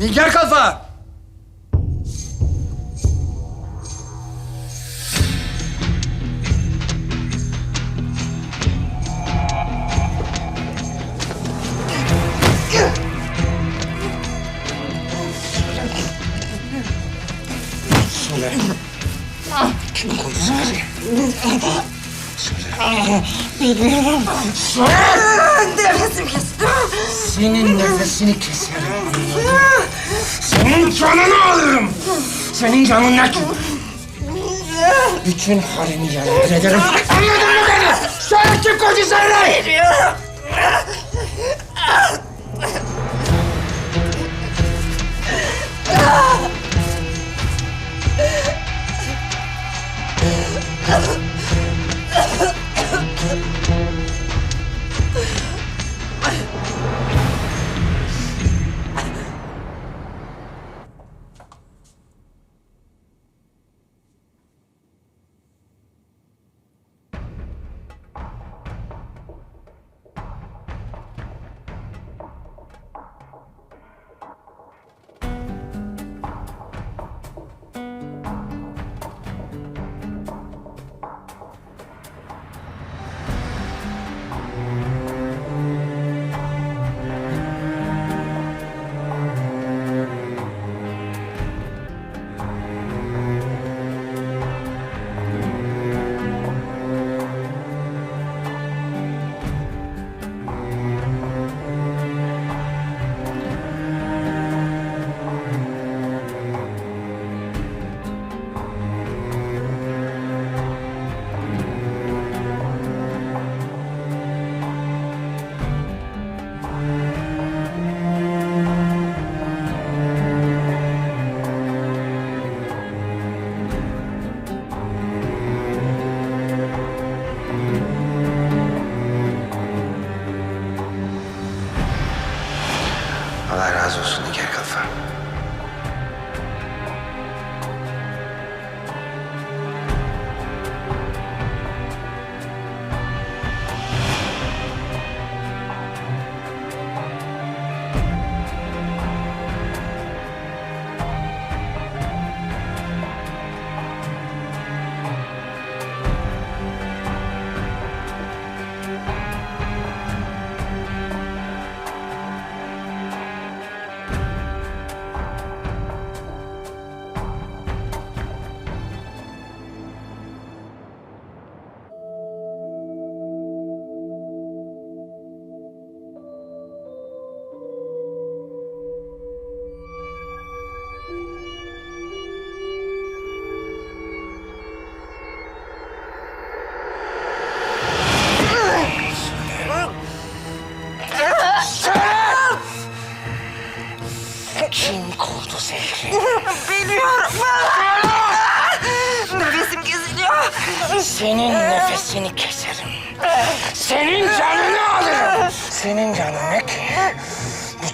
Nigar Kalfa! Söyle. Kim koydu seni? Nefesim kesti. Senin nefesini keserim. Senin canını alırım. Senin canına kim? Bütün halini yerle ederim. Anladın mı beni? Söyle kim koydu seni? Biliyorum. Allah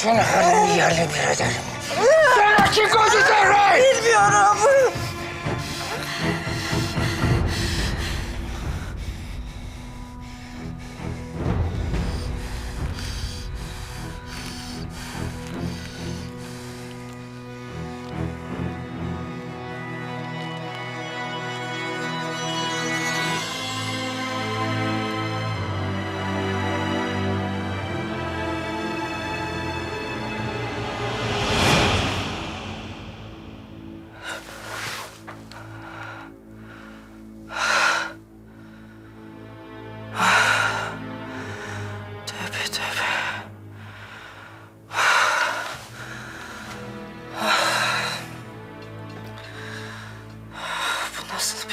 Bütün halini yerle bir ederim. Sana kim koydu seni? Bilmiyorum.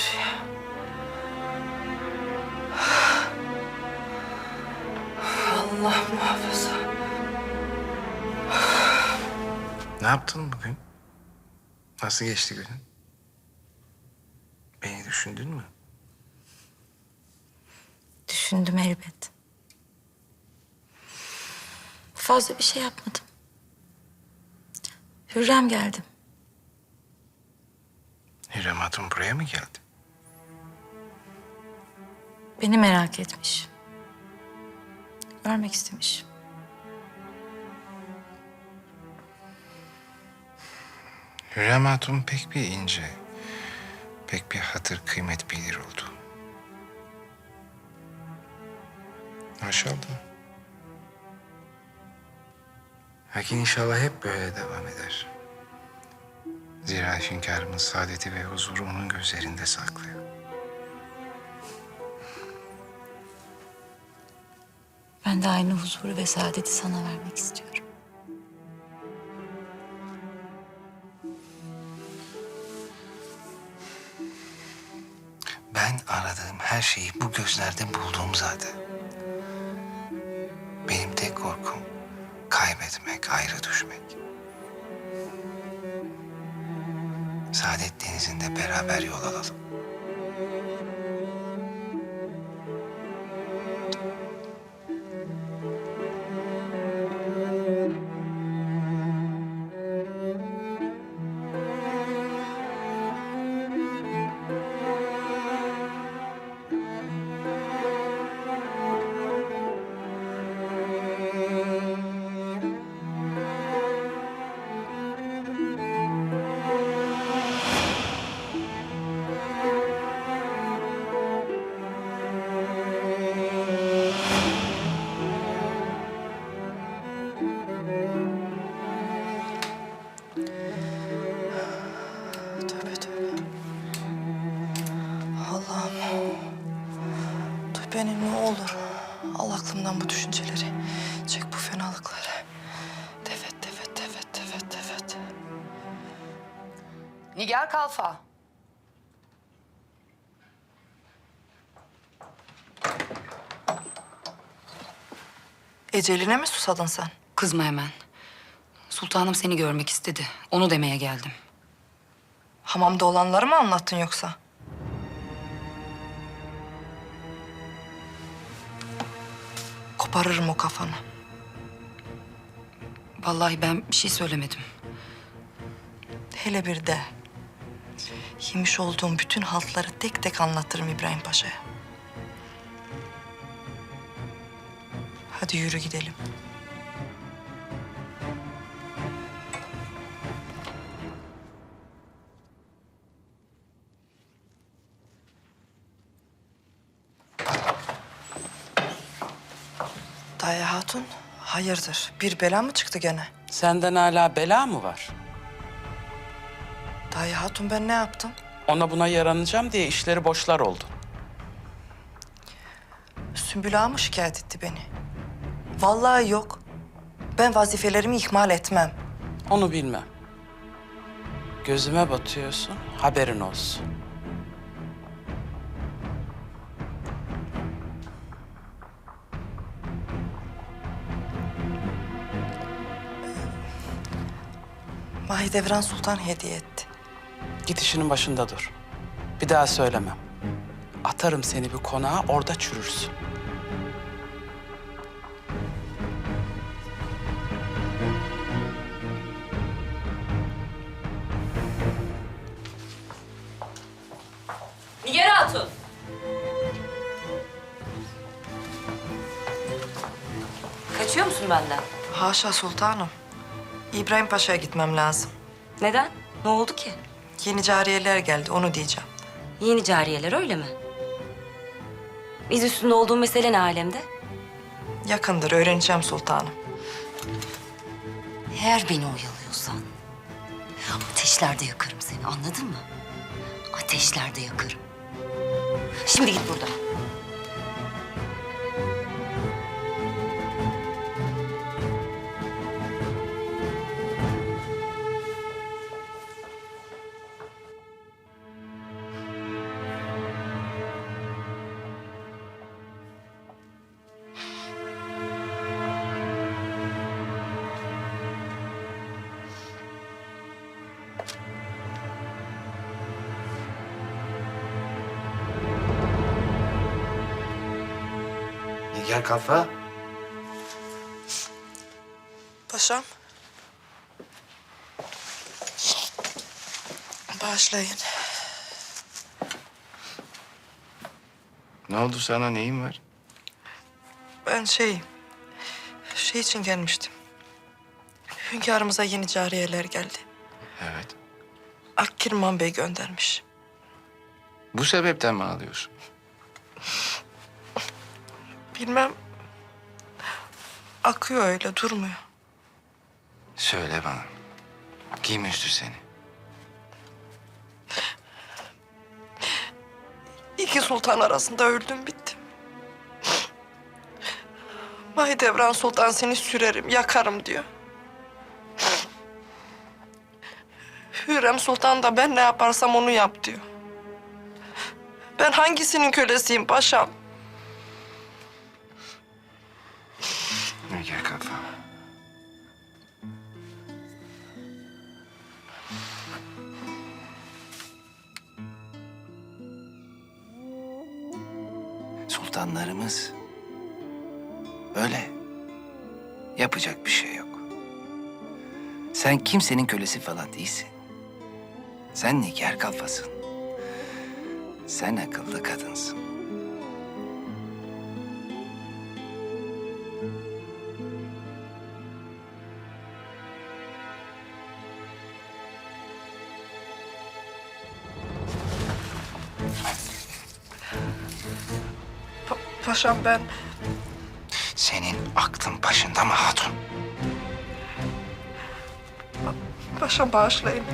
Rüya? Allah muhafaza. Ne yaptın bugün? Nasıl geçti günün? Beni düşündün mü? Düşündüm elbet. Fazla bir şey yapmadım. Hürrem geldim. Hürrem Hatun buraya mı geldi? Beni merak etmiş. Görmek istemiş. Hürrem Hatun pek bir ince, pek bir hatır kıymet bilir oldu. Oldu. Lakin inşallah hep böyle devam eder. Zira hünkârımın saadeti ve huzuru onun gözlerinde saklıyor. Ben de aynı huzuru ve saadeti sana vermek istiyorum. Ben aradığım her şeyi bu gözlerde buldum zaten. Benim tek korkum kaybetmek, ayrı düşmek. Saadet denizinde beraber yol alalım. Kalfa. Eceline mi susadın sen? Kızma hemen. Sultanım seni görmek istedi. Onu demeye geldim. Hamamda olanları mı anlattın yoksa? Koparırım o kafanı. Vallahi ben bir şey söylemedim. Hele bir de yemiş olduğum bütün haltları tek tek anlatırım İbrahim Paşa'ya. Hadi yürü gidelim. Dayı Hatun, hayırdır? Bir bela mı çıktı gene? Senden hala bela mı var? Dayı Hatun ben ne yaptım? Ona buna yaranacağım diye işleri boşlar oldu. Sümbül Ağa mı şikayet etti beni? Vallahi yok. Ben vazifelerimi ihmal etmem. Onu bilmem. Gözüme batıyorsun, haberin olsun. Mahidevran Sultan hediye etti. Git işinin başında dur. Bir daha söylemem. Atarım seni bir konağa, orada çürürsün. Nigar Hatun. Kaçıyor musun benden? Haşa sultanım. İbrahim Paşa'ya gitmem lazım. Neden? Ne oldu ki? Yeni cariyeler geldi, onu diyeceğim. Yeni cariyeler öyle mi? İz üstünde olduğun mesele ne alemde? Yakındır, öğreneceğim sultanım. Eğer beni oyalıyorsan ateşlerde yakarım seni anladın mı? Ateşlerde yakarım. Şimdi git buradan. Nigar kafa. Paşam. Bağışlayın. Ne oldu sana, neyin var? Ben şey... Şey için gelmiştim. Hünkârımıza yeni cariyeler geldi. Evet. Akkirman Bey göndermiş. Bu sebepten mi ağlıyorsun? Bilmem. Akıyor öyle durmuyor. Söyle bana. Kim üstü seni? İki sultan arasında öldüm bittim. Mahidevran Sultan seni sürerim, yakarım diyor. Hürrem Sultan da ben ne yaparsam onu yap diyor. Ben hangisinin kölesiyim paşam? Sultanlarımız öyle. Yapacak bir şey yok. Sen kimsenin kölesi falan değilsin. Sen nigar kafasın. Sen akıllı kadınsın. Paşam ben Senin aklın başında mı hatun? paşam bağışlayın.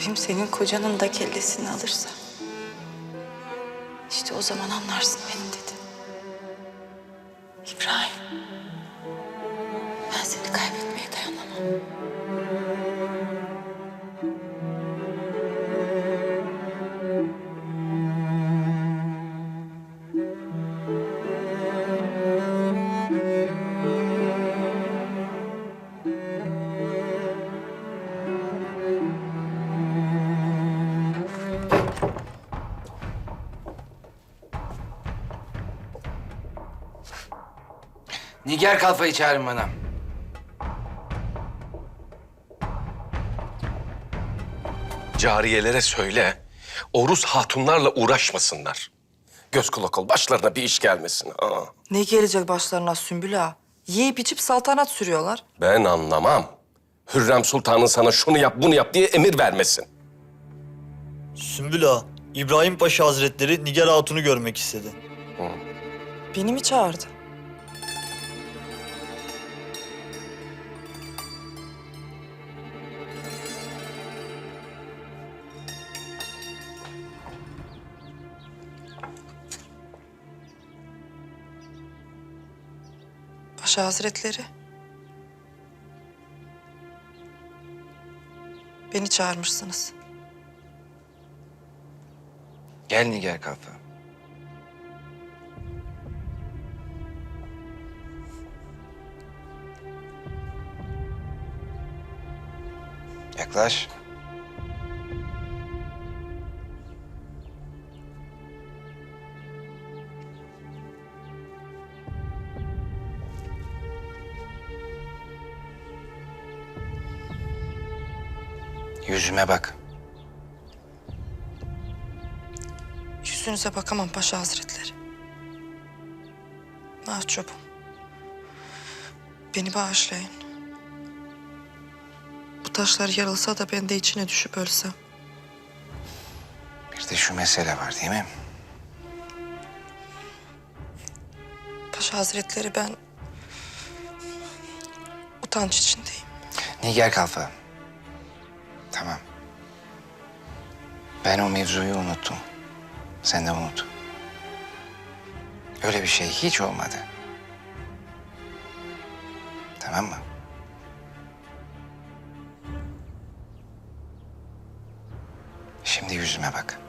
Abim senin kocanın da kellesini alırsa işte o zaman anlarsın beni dedi. Nigar kalfayı çağırın bana. Cariyelere söyle, Oruz hatunlarla uğraşmasınlar. Göz kulak ol, başlarına bir iş gelmesin. Ha. Ne gelecek başlarına Sümbül ağa? Yiyip içip saltanat sürüyorlar. Ben anlamam. Hürrem Sultan'ın sana şunu yap, bunu yap diye emir vermesin. Sümbül Ağa, İbrahim Paşa Hazretleri Nigar Hatun'u görmek istedi. Beni mi çağırdı? Paşa Hazretleri. Beni çağırmışsınız. Gel Nigar kalfa. Yaklaş. Yüzüme bak. Yüzünüze bakamam Paşa Hazretleri. Mahcubum. Beni bağışlayın. Bu taşlar yarılsa da ben de içine düşüp ölsem. Bir de şu mesele var değil mi? Paşa Hazretleri ben utanç içindeyim. Nigar kalfa. Tamam. Ben o mevzuyu unuttum. Sen de unut. Öyle bir şey hiç olmadı. Tamam mı? Şimdi yüzüme bak.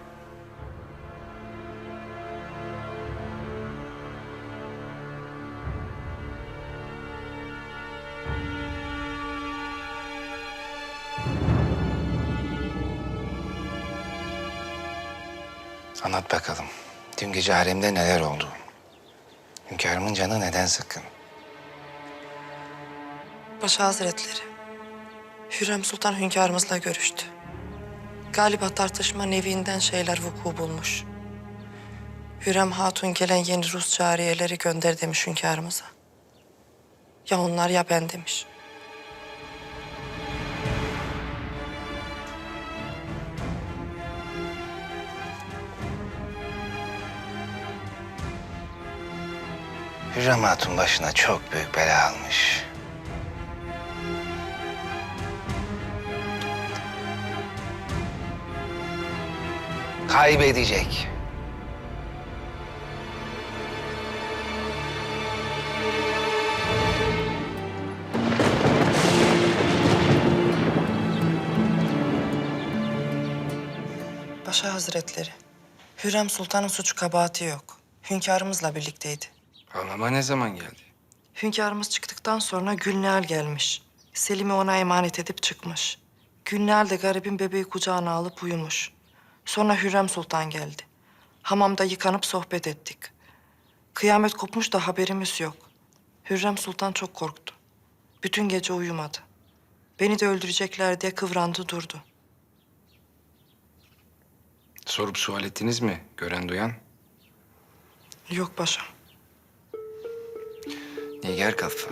Anlat bakalım. Dün gece haremde neler oldu? Hünkârımın canı neden sıkkın? Paşa Hazretleri, Hürrem Sultan hünkârımızla görüştü. Galiba tartışma neviinden şeyler vuku bulmuş. Hürrem Hatun gelen yeni Rus cariyeleri gönder demiş hünkârımıza. Ya onlar ya ben demiş. Hürrem Hatun başına çok büyük bela almış. Kaybedecek. Paşa Hazretleri, Hürrem Sultan'ın suç kabahati yok. Hünkârımızla birlikteydi. Anama ne zaman geldi? Hünkârımız çıktıktan sonra Gülnihal gelmiş. Selim'i ona emanet edip çıkmış. Gülnihal de garibin bebeği kucağına alıp uyumuş. Sonra Hürrem Sultan geldi. Hamamda yıkanıp sohbet ettik. Kıyamet kopmuş da haberimiz yok. Hürrem Sultan çok korktu. Bütün gece uyumadı. Beni de öldürecekler diye kıvrandı durdu. Sorup sual ettiniz mi gören duyan? Yok paşam. Nigar Kalfa.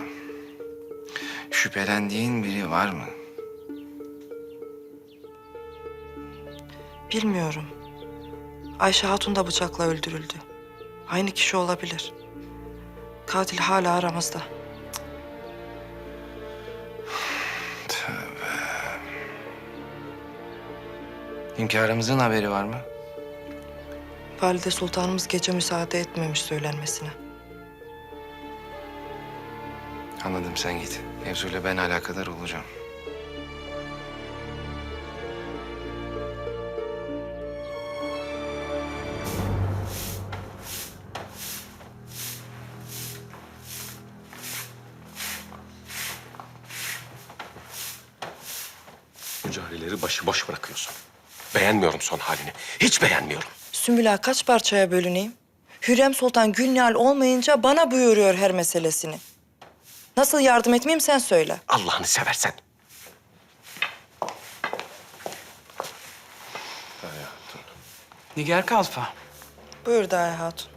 Şüphelendiğin biri var mı? Bilmiyorum. Ayşe Hatun da bıçakla öldürüldü. Aynı kişi olabilir. Katil hala aramızda. Hünkârımızın haberi var mı? Valide Sultanımız gece müsaade etmemiş söylenmesine. Anladım sen git. Mevzuyla ben alakadar olacağım. Bu carileri başıboş bırakıyorsun. Beğenmiyorum son halini. Hiç beğenmiyorum. Sümbül Ağa kaç parçaya bölüneyim? Hürrem Sultan Gülnihal olmayınca bana buyuruyor her meselesini. Nasıl yardım etmeyeyim sen söyle. Allah'ını seversen. Nigar Kalfa, Buyur Dahi Hatun.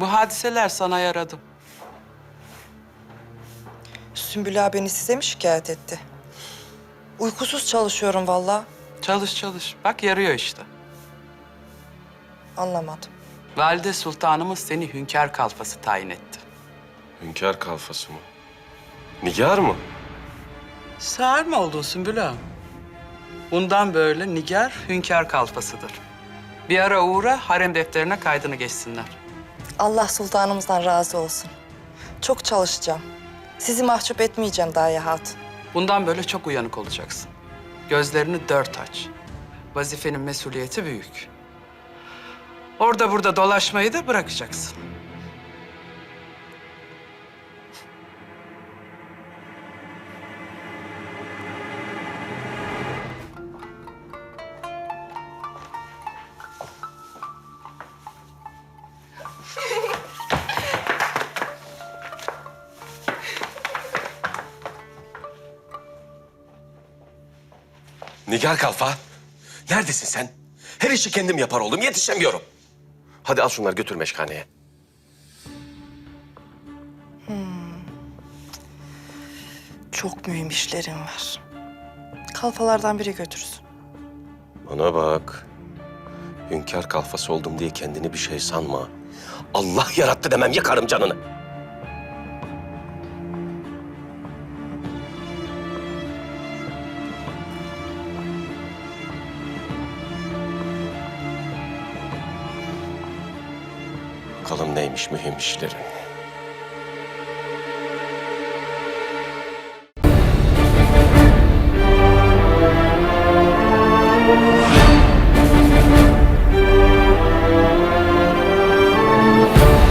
bu hadiseler sana yaradı. Sümbül beni size mi şikayet etti? Uykusuz çalışıyorum vallahi. Çalış çalış. Bak yarıyor işte. Anlamadım. Valide Sultanımız seni hünkâr kalfası tayin etti. Hünkâr kalfası mı? Nigar mı? Sağır mı oldun Sümbül? Bundan böyle Nigar hünkâr kalfasıdır. Bir ara uğra harem defterine kaydını geçsinler. Allah sultanımızdan razı olsun. Çok çalışacağım. Sizi mahcup etmeyeceğim Dahi Hatun. Bundan böyle çok uyanık olacaksın. Gözlerini dört aç. Vazifenin mesuliyeti büyük. Orada burada dolaşmayı da bırakacaksın. Nigar kalfa. Neredesin sen? Her işi kendim yapar oldum. Yetişemiyorum. Hadi al şunları götür meşkaneye. Çok mühim işlerim var. Kalfalardan biri götürsün. Bana bak. Hünkâr kalfası oldum diye kendini bir şey sanma. Allah yarattı demem yakarım canını. Mühim işlerin.